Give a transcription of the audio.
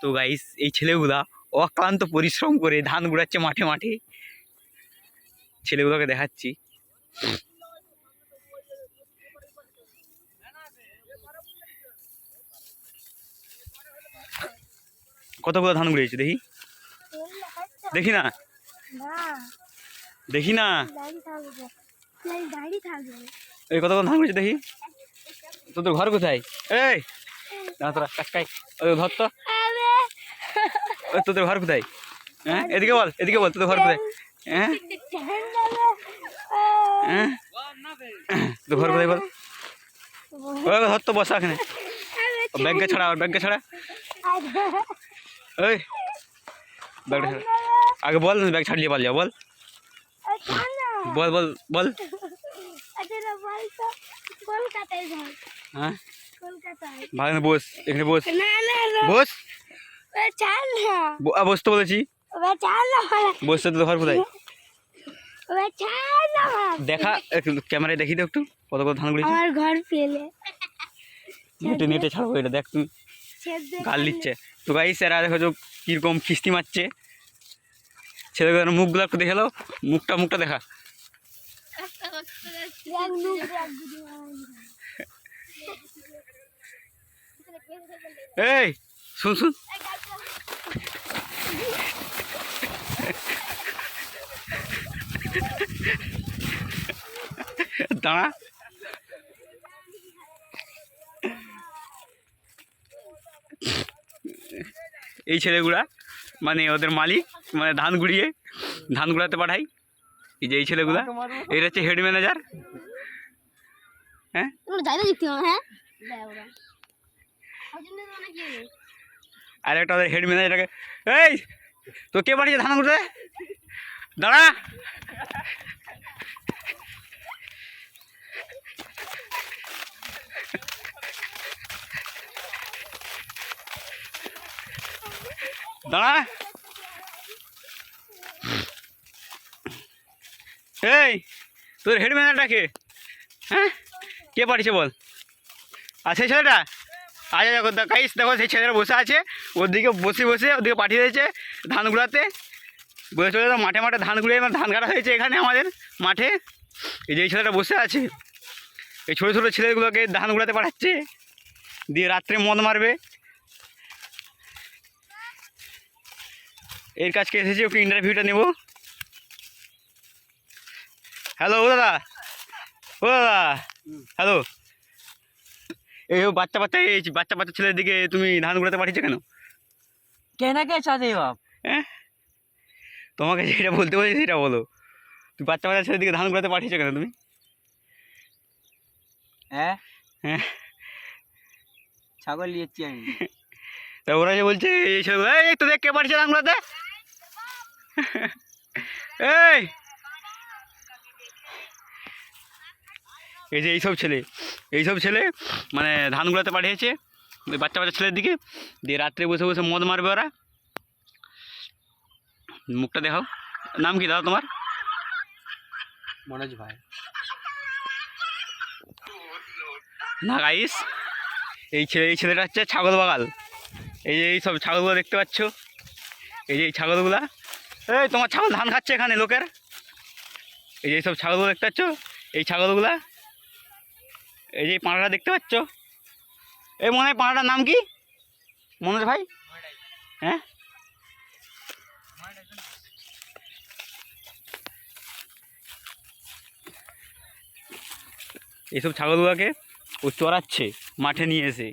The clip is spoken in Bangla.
তো গাইস এই ছেলেগুলা অক্লান্ত পরিশ্রম করে ধান গুড়াচ্ছে মাঠে মাঠে। ছেলেগুলোকে দেখাচ্ছি। কতগুলো ধান গুড়িয়েছে দেখি? দেখি না? দেখি না? এই কতগুলো ধান গুড়িয়েছে দেখি? তোদের ঘর কোথায়? এই তোরা ধর তো। তোদের ঘর কোথায়? হ্যাঁ? এদিকে বল এদিকে বল তোদের ঘর কোথায়? হ্যাঁ? ধ্যান যাবে হ্যাঁ? তোর ঘর কোথায় বল? ওই ধর তো বসা এখানে। ও ব্যাগকে ছাড়া ওর ব্যাগকে ছাড়া। ওই ব্যাগটা ছাড়া। আগে বল ব্যাগ ছাড়িয়ে পাল যা বল। বল বল বল। কলকাতায় যাই হ্যাঁ? কলকাতায় ভালো বস এখানে বস। না না না বস। ও চাল না ব- আ, বসতে বলেছি। চাল বসতে তোদের ঘর কোথায়? দেখা ক্যামেরায় দেখি তো একটু কত কত ধান গুলিছে আমার ঘর পেলে নেটে নেটে ছাড়বো এটা দেখ তুমি। গাল দিচ্ছে। তো গাই স্যারা দেখো যে কীরকম খিস্তি মারছে। ছেলেগুলোর মুখগুলো একটু দেখে দাও মুখটা মুখটা দেখা। এই শুন শুন। দাঁড়া। এই ছেলেগুলা মানে ওদের মালিক মানে ধান গুড়িয়ে ধান গুড়াতে পাঠাই। এই যে এই ছেলেগুলা এটা হচ্ছে হেড ম্যানেজার হ্যাঁ? হ্যাঁ। আর একটা ওদের হেড ম্যানেজারকে এই তো কে পাঠিয়েছে ধান গুড়তে? দাঁড়া দাঁড়া এই তোর হেড ম্যানেজারটা কে হ্যাঁ কে পাঠিয়েছে বল আর সেই ছেলেটা আচ্ছা দেখো গাইস দেখো সেই ছেলেটা বসে আছে ওর দিকে বসে বসে ওদিকে পাঠিয়ে দিয়েছে ধান বলে চলে তো মাঠে মাঠে ধানগুলো এবার মানে ধান কাটা হয়েছে এখানে আমাদের মাঠে। এই যে এই ছেলেটা বসে আছে এই ছোটো ছোটো ছেলেগুলোকে ধান গুলাতে পাঠাচ্ছে দিয়ে রাত্রে মদ মারবে। এর কাছকে এসেছি? ওকে ইন্টারভিউটা নেব। হ্যালো ও দাদা। ও দাদা হ্যালো এই ও বাচ্চা বাচ্চা এই বাচ্চা বাচ্চা ছেলের দিকে তুমি ধান গুলাতে পাঠিয়েছো কেন? কেন কে চাঁদে বাপ? হ্যাঁ? তোমাকে যেটা বলতে বলেছি সেটা বলো। তুমি বাচ্চা বাচ্চা ছেলের দিকে ধান গুঁড়াতে পাঠিয়েছো কেন তুমি? है হ্যাঁ। ছাগল লিয়েছি আমি। তা ওরা যে বলছে এই এই তোদের কে পাঠিয়েছে ধান গুঁড়াতে এই! এই যে এইসব ছেলে এইসব ছেলে মানে ধান গুঁড়াতে পাঠিয়েছে বাচ্চা বাচ্চা ছেলের দিকে। দিয়ে রাত্রে বসে বসে মদ মারবে ওরা। মুখটা দেখাও। নাম কি দাদা তোমার? মনোজ ভাই। না গাইস এই ছেলে এই ছেলেটা হচ্ছে ছাগল বাগাল। এই যে এই সব ছাগলগুলো দেখতে পাচ্ছ? এই যে এই ছাগলগুলা। এই তোমার ছাগল ধান খাচ্ছে এখানে লোকের। এই যে এই সব ছাগলগুলো দেখতে পাচ্ছ? এই ছাগলগুলা। এই যে এই পাঁড়াটা দেখতে পাচ্ছ? এই মনে হয় পাঁড়াটার নাম কি? মনোজ ভাই? হ্যাঁ? এইসব ছাগলগুলোকে ও চড়াচ্ছে মাঠে নিয়ে এসে।